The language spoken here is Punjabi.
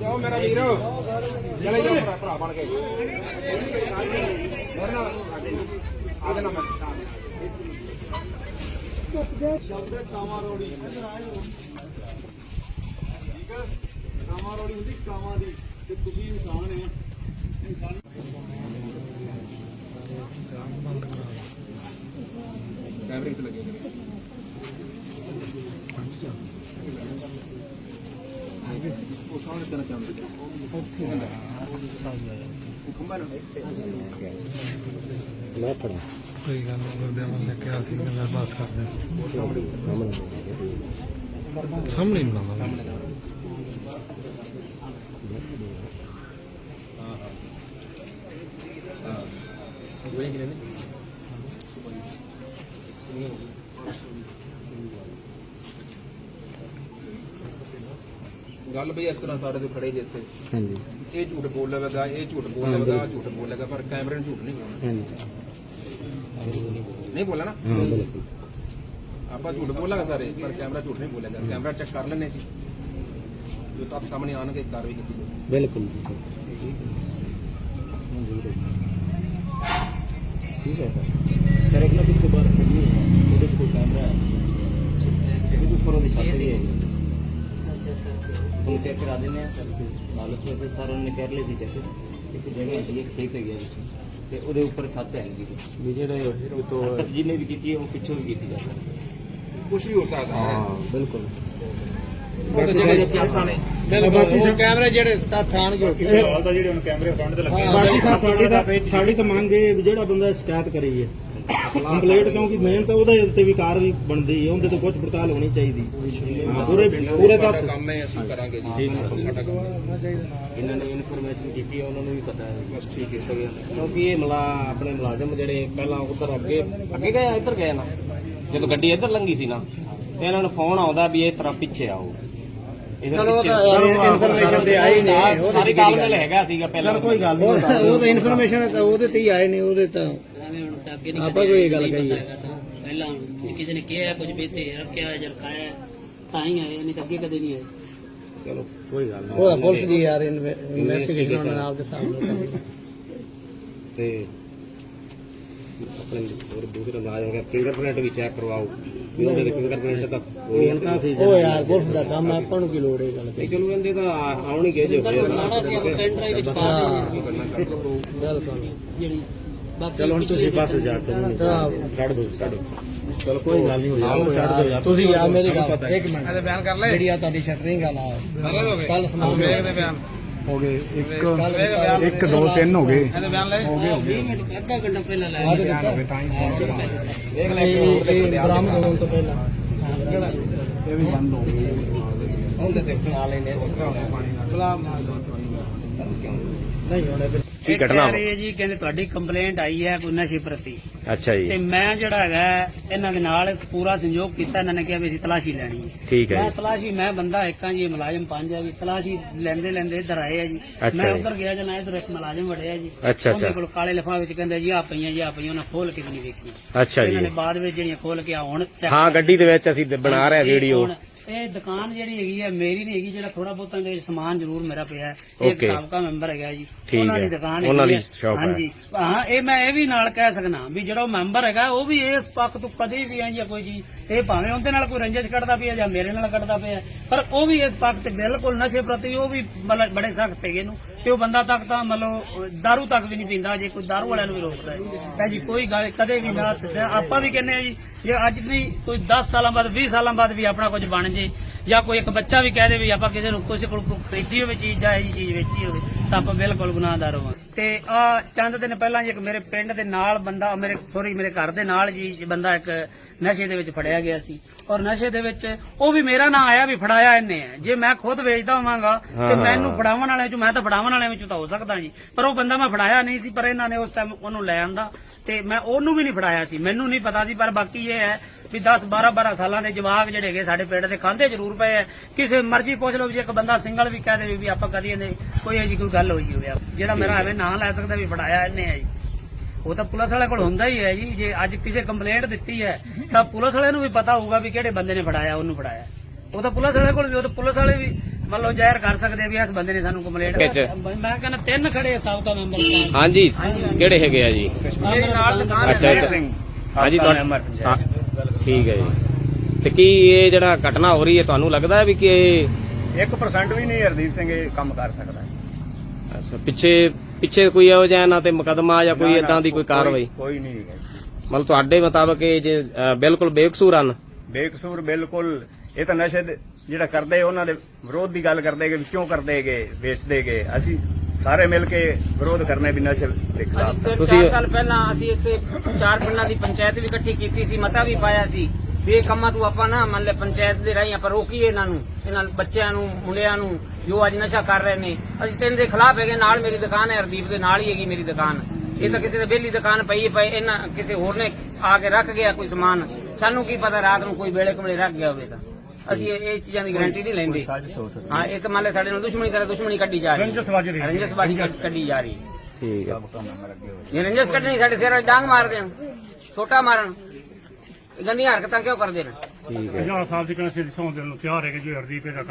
Não, meu amigo. ਚਲੇ ਜਾਓ ਭਰਾ ਭਰਾ ਬਣ ਕੇ। ਮੇਰੇ ਨਾਲ ਆਦੇ ਨਾ ਮੈਂ ਸ਼ਬਦ ਕਾਮਾ ਰੋੜੀ। ਠੀਕ ਹੈ? ਕਾਮਾ ਰੋੜੀ ਹੁੰਦੀ ਕਾਵਾਂ ਦੀ। ਤੇ ਤੁਸੀਂ ਇਨਸਾਨ ਹੈ। ਇਨਸਾਨ ਕੈਮਰੇ ਤੇ ਲੱਗੇ ਹੋਏ ਨੇ। ਉਹ ਸਾਹਮਣੇ ਤੇਰਾ ਕੈਮਰਾ ਉੱਥੇ ਉਹ ਖੰਭਾ ਨਾ ਕੋਈ ਗੱਲ ਨਹੀਂ। ਗੁਰਦਿਆਂ ਵੱਲ ਲੈ ਕੇ ਆ ਸੀ ਗੱਲਾਂ ਕਰਦੇ ਸਾਹਮਣੇ ਹੀ ਬਣਾਵਾਂਗੇ ਗੱਲ ਬਈ ਇਸ ਤਰ੍ਹਾਂ ਸਾਡੇ ਤੇ ਖੜੇ ਜੇ ਇੱਥੇ। ਹਾਂਜੀ। ਇਹ ਝੂਠ ਬੋਲ ਲਵੇਗਾ ਇਹ ਝੂਠ ਬੋਲ ਲਵੇਗਾ ਆਹ ਝੂਠ ਬੋਲ ਲਵੇਗਾ ਪਰ ਕੈਮਰੇ ਨੂੰ ਝੂਠ ਨਹੀਂ ਬੋਲਣਾ। ਨਹੀਂ ਬੋਲਣਾ? ਨਾ ਆਪਾਂ ਝੂਠ ਬੋਲਾਂਗੇ ਸਾਰੇ ਪਰ ਕੈਮਰਾ ਝੂਠ ਨਹੀਂ ਬੋਲੇਗਾ ਕੈਮਰਾ ਚੈੱਕ ਕਰ ਲੈਣੇ ਸੀ ਜੋ। ਤਾਂ ਸਾਹਮਣੇ ਆਣਗੇ ਕਾਰਵਾਈ ਕੀਤੀ ਜਾਊਗੀ ਬਿਲਕੁਲ। ਠੀਕ ਹੈ ਸਰ। ਸਰ ਇੱਕ ਨਾ ਪਿੱਛੇ ਬਾਹਰ ਖੜੀ ਹੈ ਉਹਦੇ 'ਚ ਕੋਈ ਕੈਮਰਾ ਹੈ? ਇਹਦੇ ਉੱਪਰ ਉਹਦੀ ਛੱਤ ਵੀ ਹੈ ਉਹ ਚੈੱਕ ਕਰਾ ਦਿੰਦੇ ਆ ਨਾਲ ਉੱਥੇ ਫਿਰ ਸਰ ਉਹਨੇ ਕਰ ਲਈ ਸੀ ਚੈੱਕ ਇੱਕ ਜਗ੍ਹਾ ਸੀ ਇੱਕ ਖੇਤ ਗਿਆ ਵਿੱਚ ਤੇ ਉਹਦੇ ਉੱਪਰ ਛੱਤ ਹੈ ਨਹੀਂ ਵੀ ਜਿਹੜੇ ਤੋਂ ਜਿਹਨੇ ਵੀ ਕੀਤੀ ਹੈ ਉਹ ਪਿੱਛੋਂ ਵੀ ਕੀਤੀ ਜਾ ਸਕਦੀ ਕੁਝ ਵੀ ਹੋ ਸਕਦਾ ਹੈ। ਬਿਲਕੁਲ। ਉਹ ਜਿਹੜੇ ਕੇਸਾਂ ਨੇ। ਬਾਕੀ ਸਰ ਕੈਮਰੇ ਜਿਹੜੇ ਤਾਂ ਥਾਣ ਕੇ ਬਾਕੀ ਸਰ ਸਾਡੀ ਤਾਂ ਸਾਡੀ ਤਾਂ ਮੰਗ ਇਹ ਜਿਹੜਾ ਬੰਦਾ ਸ਼ਿਕਾਇਤ ਕਰੀ ਹੈ ਕੰਪਲੀਟ ਕਿਉਂਕਿ ਮੇਨ ਤਾਂ ਉਹਦੇ ਉੱਤੇ ਵੀ ਕਾਰਵਾਈ ਬਣਦੀ ਹੈ ਉਹਦੇ ਤੇ ਕੁਝ ਪੜਤਾਲ ਹੋਣੀ ਚਾਹੀਦੀ। ਪੂਰੇ ਪੂਰੇ ਤੱਥ ਕੰਮ ਹੈ ਅਸੀਂ ਕਰਾਂਗੇ ਜੀ। ਸਾਡਾ ਕੰਮ ਇਹਨਾਂ ਨੇ ਇਨਫੋਰਮੇਸ਼ਨ ਕੀਤੀ ਹੈ ਉਹਨਾਂ ਨੂੰ ਵੀ ਪਤਾ ਹੈ ਬਸ ਠੀਕ ਹੈ। ਕਿਉਂਕਿ ਇਹ ਮਲਾ ਆਪਣੇ ਮੁਲਾਜ਼ਮ ਜਿਹੜੇ ਪਹਿਲਾਂ ਉਧਰ ਅੱਗੇ ਅੱਗੇ ਗਏ ਇੱਧਰ ਗਏ ਨਾ? ਜਦੋਂ ਗੱਡੀ ਇੱਧਰ ਲੰਗੀ ਸੀ ਨਾ ਤੇ ਇਹਨਾਂ ਨੂੰ ਫੋਨ ਆਉਂਦਾ ਵੀ ਇਹ ਤਰ੍ਹਾਂ ਪਿੱਛੇ ਆਓ। ਚਲੋ ਇਨਫੋਰਮੇਸ਼ਨ ਤੇ ਆਈ ਨੇ ਸਾਰੀ ਤਾਲਮੇਲ ਹੈਗਾ ਸੀਗਾ ਪਹਿਲਾਂ। ਕੋਈ ਗੱਲ ਤਾਂ ਉਹ ਤਾਂ ਇਨਫੋਰਮੇਸ਼ਨ ਤਾਂ ਉਹਦੇ ਤੇ ਹੀ ਆਏ ਨੇ ਉਹਦੇ ਤਾਂ ਐਵੇਂ ਹੁਣ ਤਾਂ ਅੱਗੇ ਨਹੀਂ ਆਪਾਂ ਕੋਈ ਇਹ ਗੱਲ ਕਹੀਏ। ਪਹਿਲਾਂ ਹੁਣ ਕਿਸੇ ਨੇ ਕਿਹਾ ਕੁਝ ਵੀ ਤੇ ਰੱਖਿਆ ਹੈ ਜਾਂ ਰਖਾਇਆ ਹੈ, ਤਾਂ ਹੀ ਆਏ ਨਹੀਂ ਤਾਂ ਅੱਗੇ ਕਦੇ ਨਹੀਂ ਆਏ। ਚਲੋ ਕੋਈ ਗੱਲ ਉਹ ਤਾਂ ਪੁਲਿਸ ਦੀ ਯਾਰ ਇਨਵੈਸਟੀਗੇਸ਼ਨ ਉਹਨਾਂ ਨਾਲ ਦੇ ਸਾਹਮਣੇ ਕਰਨੀ ਤੇ ਆਪਣੇ ਹੋਰ ਦੂਸਰੇ ਮੁਲਾਜ਼ਮ ਦਾ ਫਿੰਗਰਪ੍ਰਿੰਟ ਵੀ ਚੈੱਕ ਕਰਵਾਓ। ਵੀ ਉਹਦੇ ਦੇ ਫਿੰਗਰਪ੍ਰਿੰਟ ਤਾਂ ਕੋਈ ਕਾਫੀ ਉਹ ਯਾਰ ਪੁਲਿਸ ਦਾ ਕੰਮ ਹੈ ਆਪਾਂ ਨੂੰ ਕੀ ਲੋੜ ਹੈ ਗੱਲ ਨਹੀਂ ਚਲੋ ਕਹਿੰਦੇ ਤਾਂ ਆਉਣ ਹੀ ਗਏ ਜੇ ਬਣਾਉਣਾ ਸੀ ਆਪਾਂ ਪੈਨ ਡਰਾਈਵ ਵਿੱਚ ਪਾ ਦੇਣੀ ਬਿਲਕੁਲ ਜਿਹੜੀ ਬਾਕੀ ਚਲੋ ਹੁਣ ਤੁਸੀਂ ਬੱਸ ਜਾ ਕੇ ਤਾਂ ਛੱਡ ਦੋ ਛੱਡ ਚਲੋ ਕੋਈ ਗੱਲ ਨਹੀਂ ਹੋ ਛੱਡ ਦੋ ਯਾਰ। ਤੁਸੀਂ ਆ ਮੇਰੀ ਗੱਲ ਇੱਕ ਮਿੰਟ। ਇਹਦੇ ਬਿਆਨ ਕਰ ਲੈ। ਜਿਹੜੀ ਆ ਤੁਹਾਡੀ ਸ਼ਟਰਿੰਗ ਆ ਨਾ ਕੱਲ ਸਮਾਨ ਦੇ ਬਿਆਨ। ਹੋ ਗਏ ਇੱਕ ਇੱਕ ਦੋ ਤਿੰਨ ਹੋ ਗਏ। ਬਿਆਨ ਲੈ। 20 ਮਿੰਟ ਅੱਧਾ ਘੰਟਾ ਪਹਿਲਾਂ ਲੈ ਆ ਦੇ ਦਿੱਤਾ ਤਾਂ ਹੀ ਫੋਨ ਕਰਾਂ ਦੇਖ। ਲੈ ਇਹ ਬਰਾਮਦ ਹੋਣ ਤੋਂ ਪਹਿਲਾਂ। ਇਹ ਵੀ ਬੰਦ ਹੋ ਗਏ। ਉਹਦੇ ਤੇ ਨਾਲ ਲੈਨੇ ਗੁਲਾਮ ਨਾਲ। ਨਹੀਂ ਹੋਣੇ ਕੀ ਇਹ ਘਟਨਾ ਕਹਿ ਰਹੇ ਜੀ ਕਹਿੰਦੇ ਤੁਹਾਡੀ ਕੰਪਲੇਂਟ ਆਈ ਹੈ ਕੋਈ ਨਸ਼ੇ ਪ੍ਰਤੀ। ਅੱਛਾ ਤੇ ਜੀ ਮੈਂ ਜਿਹੜਾ ਹੈਗਾ ਇਹਨਾਂ ਦੇ ਨਾਲ ਪੂਰਾ ਸੰਯੋਗ ਕੀਤਾ ਇਹਨਾਂ ਨੇ ਕਿਹਾ ਵੀ ਅਸੀਂ ਤਲਾਸ਼ੀ ਲੈਣੀ ਹੈ। ਠੀਕ ਹੈ ਮੈਂ ਜੀ। ਤਲਾਸ਼ੀ ਮੈਂ ਬੰਦਾ ਇੱਕਾਂ ਜੀ ਮੁਲਾਜ਼ਮ ਪੰਜ ਆ ਜੀ। ਤਲਾਸ਼ੀ ਲੈਂਦੇ ਲੈਂਦੇ ਇੱਧਰ ਆਏ ਆ ਜੀ। ਅੱਛਾ ਮੈਂ ਜੀ। ਉੱਧਰ ਗਿਆ ਜਨਾ ਇੱਧਰ ਇੱਕ ਮੁਲਾਜ਼ਮ ਵੜਿਆ ਜੀ। ਅੱਛਾ, ਉਹਦੇ ਅੱਛਾ। ਕੋਲ ਕਾਲੇ ਲਿਫਾਫੇ ਵਿੱਚ ਕਹਿੰਦੇ ਜੀ ਆ ਪਈਆਂ ਜੀ ਆ ਪਈਆਂ ਉਹਨਾਂ ਖੋਲ ਕੇ ਵੀ ਨਹੀਂ ਵੇਖੀ ਅੱਛਾ ਇਹਨਾਂ ਨੇ ਜੀ ਬਾਅਦ ਵਿੱਚ ਜਿਹੜੀਆਂ ਖੋਲ ਕੇ ਆ ਹੁਣ check ਹਾਂ ਗੱਡੀ ਦੇ ਵਿੱਚ ਅਸੀਂ ਦ- ਬਣਾ ਰਹੇ ਇਹ ਵੀਡੀਓ ਹੁਣ ਇਹ ਦੁਕਾਨ ਜਿਹੜੀ ਹੈਗੀ ਹੈ ਮੇਰੀ ਨਹੀਂ ਹੈਗੀ ਜਿਹੜਾ ਥੋੜਾ ਬਹੁਤਾ ਵਿੱਚ ਸਮਾਨ ਜ਼ਰੂਰ ਮੇਰਾ ਪਿਆ ਹੈ ਇਹ ਇੱਕ Okay. ਸਾਬਕਾ ਮੈਂਬਰ ਹੈਗਾ ਜੀ ਠੀਕ ਉਹਨਾਂ ਹੈ। ਦੀ ਦੁਕਾਨ ਉਹਨਾਂ ਹੈਗੀ ਦੀ ਹੈ। shop ਹੈ। ਹਾਂਜੀ ਹਾਂ ਇਹ ਮੈਂ ਇਹ ਵੀ ਨਾਲ ਕਹਿ ਸਕਣਾ ਵੀ ਜਿਹੜਾ ਉਹ ਮੈਂਬਰ ਹੈਗਾ ਉਹ ਵੀ ਇਸ ਪੱਖ ਤੋਂ ਕਦੇ ਵੀ ਐਂ ਜਾਂ ਕੋਈ ਚੀਜ਼ ਇਹ ਭਾਵੇਂ ਉਹਦੇ ਨਾਲ ਕੋਈ ਰੰਜਿਸ਼ ਕੱਢਦਾ ਪਿਆ ਜਾਂ ਮੇਰੇ ਨਾਲ ਕੱਢਦਾ ਪਿਆ ਪਰ ਉਹ ਵੀ ਇਸ ਪੱਖ ਤੇ ਬਿਲਕੁਲ ਨਸ਼ੇ ਪ੍ਰਤੀ ਉਹ ਵੀ ਮਤਲਬ ਬੜੇ ਸਖਤ ਹੈਗੇ ਨੂੰ ਤੇ ਉਹ ਬੰਦਾ ਤੱਕ ਤਾਂ ਮਤਲਬ ਦਾਰੂ ਤੱਕ ਵੀ ਨਹੀਂ ਪੀਂਦਾ, ਜੇ ਕੋਈ ਦਾਰੂ ਵਾਲਿਆਂ ਨੂੰ ਵੀ ਰੋਕਦਾ ਹੈ। ਤਾਂ ਜੀ, ਕੋਈ ਗੱਲ, ਕਦੇ ਵੀ ਨਾ ਆਪਾਂ ਵੀ ਕਹਿੰਦੇ ਆ ਜੀ, ਜੇ ਅੱਜ ਵੀ ਕੋਈ 10 ਸਾਲਾਂ ਬਾਅਦ 20 ਸਾਲਾਂ ਬਾਅਦ ਵੀ ਆਪਣਾ ਕੁਝ ਬਣ ਜੇ, ਜਾਂ ਕੋਈ ਇੱਕ ਬੱਚਾ ਵੀ ਕਹਿ ਦੇ ਵੀ ਆਪਾਂ ਕਿਸੇ ਨੂੰ, ਕਿਸੇ ਕੋਲ ਖਰੀਦੀ ਹੋਵੇ ਚੀਜ਼ ਜਾਂ ਇਹ ਜਿਹੀ ਚੀਜ਼ ਵੇਚੀ ਹੋਵੇ, ਤਾਂ ਆਪਾਂ ਬਿਲਕੁਲ ਗੁਨਾਹਦਾਰ ਹੋਵਾਂਗੇ। ਤੇ ਆ ਚੰਦ ਦਿਨ ਪਹਿਲਾਂ ਜੀ ਇੱਕ ਮੇਰੇ ਪਿੰਡ ਦੇ ਨਾਲ ਬੰਦਾ ਮੇਰੇ ਸੋਰੀ ਮੇਰੇ ਘਰ ਦੇ ਨਾਲ ਜੀ ਬੰਦਾ ਇੱਕ ਨਸ਼ੇ ਦੇ ਵਿੱਚ ਫੜਿਆ ਗਿਆ ਸੀ। ਔਰ ਨਸ਼ੇ ਦੇ ਵਿੱਚ ਉਹ ਵੀ ਮੇਰਾ ਨਾਂ ਆਇਆ ਵੀ ਫੜਾਇਆ ਇਹਨੇ। ਹੈ ਜੇ ਮੈਂ ਖੁਦ ਵੇਚਦਾ ਹੋਵਾਂਗਾ ਤੇ ਮੈਨੂੰ ਫੜਾਉਣ ਵਾਲਿਆਂ ਚੋਂ ਮੈਂ ਤਾਂ ਫੜਾਉਣ ਵਾਲਿਆਂ ਵਿੱਚੋਂ ਤਾਂ ਹੋ ਸਕਦਾ ਜੀ। ਪਰ ਉਹ ਬੰਦਾ ਮੈਂ ਫੜਾਇਆ ਨਹੀਂ ਸੀ ਪਰ ਇਹਨਾਂ ਨੇ ਉਸ ਟਾਈਮ ਉਹਨੂੰ ਲੈ ਆਂਦਾ। ਤੇ ਮੈਂ ਉਹਨੂੰ ਵੀ ਨਹੀਂ ਫੜਾਇਆ ਸੀ। ਮੈਨੂੰ ਨਹੀਂ ਪਤਾ ਸੀ ਪਰ ਬਾਕੀ ਇਹ ਹੈ ਵੀ 10 12 12 ਸਾਲਾਂ ਦੇ ਜਵਾਕ ਜਿਹੜੇ ਹੈਗੇ ਸਾਡੇ ਪਿੰਡ ਦੇ ਖਾਂਦੇ ਜ਼ਰੂਰ ਪਏ ਆ। ਕਿਸੇ ਮਰਜ਼ੀ ਪੁੱਛ ਲਓ ਜੇ ਇੱਕ ਬੰਦਾ ਸਿੰਗਲ ਵੀ ਕਹਿ ਵੀ ਆਪਾਂ ਕਦੀ ਇਹਨੇ ਕੋਈ ਜਿਹੀ ਕੋਈ ਗੱਲ ਹੋਈ ਹੋਵੇ। ਜਿਹੜਾ ਮੇਰਾ ਐਵੇਂ ਨਾਂ ਲੈ ਸਕਦਾ ਵੀ ਫੜਾਇਆ ਇਹਨੇ ਹੈ ਜੀ। ਉਹ ਤਾਂ ਪੁਲਿਸ ਵਾਲੇ ਕੋਲ ਹੁੰਦਾ ਹੀ ਹੈ ਜੀ। ਜੇ ਅੱਜ ਕਿਸੇ ਕੰਪਲੇਂਟ ਦਿੱਤੀ ਹੈ ਤਾਂ ਪੁਲਿਸ ਵਾਲੇ ਨੂੰ ਵੀ ਪਤਾ ਹੋਊਗਾ ਵੀ ਕਿਹੜੇ ਬੰਦੇ ਨੇ ਫੜਾਇਆ ਉਹਨੂੰ ਫੜਾਇਆ। ਉਹ ਤਾਂ ਪੁਲਿਸ ਵਾਲੇ ਕੋਲ ਵੀ ਉਹ ਤਾਂ ਪੁਲਿਸ ਵਾਲੇ ਵੀ ਲਓ ਜ਼ਾਹਿਰ ਕਰ ਸਕਦੇ ਵੀ ਇਸ ਬੰਦੇ ਨੇ ਸਾਨੂੰ ਕੰਪਲੇਂਟ ਖਿੱਚ। ਮੈਂ ਕਹਿੰਦਾ ਤਿੰਨ ਖੜੇ ਸਾਬਕਾ ਮੈਂਬਰ। ਹਾਂਜੀ ਕਿਹੜੇ ਹੈਗੇ ਆ ਜੀ? ਮੇਰੇ ਨਾਲ ਦੁਕਾਨ ਅੱਛਾ ਹੈ ਇੱਕ- ਹਾਂਜੀ ਤੁਹਾਡਾ ਹਾਂ, ਠੀਕ ਹੈ ਜੀ। ਤੇ ਕੀ ਇਹ ਜਿਹੜਾ ਘਟਨਾ ਹੋ ਰਹੀ ਹੈ ਤੁਹਾਨੂੰ ਲੱਗਦਾ ਹੈ ਵੀ ਕਿ ਇਹ 1% ਵੀ ਨਹੀਂ ਹਰਦੀਪ ਸਿੰਘ ਇਹ ਕੰਮ ਕਰ ਸਕਦਾ। ਅੱਛਾ, ਪਿੱਛੇ ਪਿੱਛੇ ਕੋਈ ਇਹੋ ਜਿਹਾ ਇਹਨਾਂ ਤੇ ਮੁਕਦਮਾ ਜਾਂ ਕੋਈ ਨਾ, ਇਦਾਂ ਦੀ ਕੋਈ ਕਾਰਵਾਈ? ਕੋਈ ਨਹੀਂ ਹੈਗਾ। ਮਤਲਬ ਤੁਹਾਡੇ ਮੁਤਾਬਕ ਇਹ ਜੇ ਅ, ਬਿਲਕੁਲ ਬੇਕਸੂਰ ਹਨ? ਬੇਕਸੂਰ ਬਿਲਕੁਲ ਇਹ ਤਾਂ ਨਸ਼ੇ ਦੇ- ਜਿਹੜਾ ਕਰਦੇ ਉਹਨਾਂ ਦੇ ਵਿਰੋਧ ਦੀ ਗੱਲ ਕਰਦੇ ਕਿ ਕਿਉਂ ਕਰਦੇ ਗਏ ਵੇਚਦੇ ਗਏ ਅਸੀਂ ਸਾਰੇ ਮਿਲ ਕੇ ਵਿਰੋਧ ਕਰਨੇ ਵੀ ਨਸ਼ੇ ਦੇ ਖਿਲਾਫ। ਤੁਸੀਂ- 4 ਸਾਲ ਪਹਿਲਾਂ ਅਸੀਂ ਇੱਥੇ ਚਾਰ ਪਿੰਡਾਂ ਦੀ ਪੰਚਾਇਤ ਵੀ ਇਕੱਠੀ ਕੀਤੀ ਸੀ ਮਤਾ ਵੀ ਪਾਇਆ ਸੀ ਵੀ ਇਹ ਕੰਮਾਂ ਤੋਂ ਆਪਾਂ ਨਾ ਮੰਨ ਲੈ ਪੰਚਾਇਤ ਦੇ ਰਾਹੀਂ ਆਪਾਂ ਰੋਕੀਏ ਇਹਨਾਂ ਨੂੰ ਇਹਨਾਂ ਬੱਚਿਆਂ ਨੂੰ ਮੁੰਡਿਆਂ ਨੂੰ ਜੋ ਅੱਜ ਨਸ਼ਾ ਕਰ ਰਹੇ ਨੇ। ਅਸੀਂ ਤਿੰਨ ਦੇ ਖਿਲਾਫ ਹੈਗੇ ਨਾਲ ਮੇਰੀ ਦੁਕਾਨ ਹੈ ਹਰਦੀਪ ਦੇ ਨਾਲ ਹੀ ਹੈਗੀ ਮੇਰੀ ਦੁਕਾਨ। ਇਹ ਤਾਂ ਕਿਸੇ ਦੇ ਵਿਹਲੀ ਦੁਕਾਨ ਪਈ ਪਈ ਇਹਨਾਂ ਕਿਸੇ ਹੋਰ ਨੇ ਆ ਕੇ ਰੱਖ ਗਿਆ ਕੋਈ ਸਮਾਨ। ਸਾਨੂੰ ਕੀ ਪਤਾ ਰਾਤ ਨੂੰ ਕੋਈ ਵੇਲੇ ਕੋਲੇ ਰੱਖ ਗਿਆ ਹੋਵੇ ਤਾਂ। ਅਸੀਂ ਇਹ ਇਹ ਚੀਜ਼ਾਂ ਦੀ ਗਾਰੰਟੀ ਨਹੀਂ ਲੈਂਦੇ। ਹਾਂ ਇਹ ਤਾਂ ਮੰਨ ਲੈ ਸਾਡੇ ਨਾਲ ਦੁਸ਼ਮਣੀ ਕਰੇ ਦੁਸ਼ਮਣੀ ਕੱਢੀ ਜਾ ਰਹੀ ਹੈ। ਰੰਜਸਬਾਜੀ ਕੱਢੀ ਜਾ ਰਹੀ ਹੈ। ਠੀਕ ਹੈ। ਇਹ ਰੰਜਸ ਕੱਢਣੀ ਸਾਡੇ ਸਿਰ 'ਚ ਡਾਂਗ ਮਾਰਦੇ ਨੇ ਛੋਟਾ ਮਾਰਨ ਇਹ ਗੰਦੀਆਂ ਹਰਕਤਾਂ ਕਿਉਂ ਕਰਦੇ ਨੇ? ਠੀਕ ਹੈ। 50 ਸਾਲ ਦੀ ਕਨਸੇ ਦੀ ਸੌਂ ਦੇਣ ਨੂੰ ਤਿਆਰ ਹੈ ਕਿ ਜੋ ਹਰਦੀਪ ਦਾ ਕੰਮ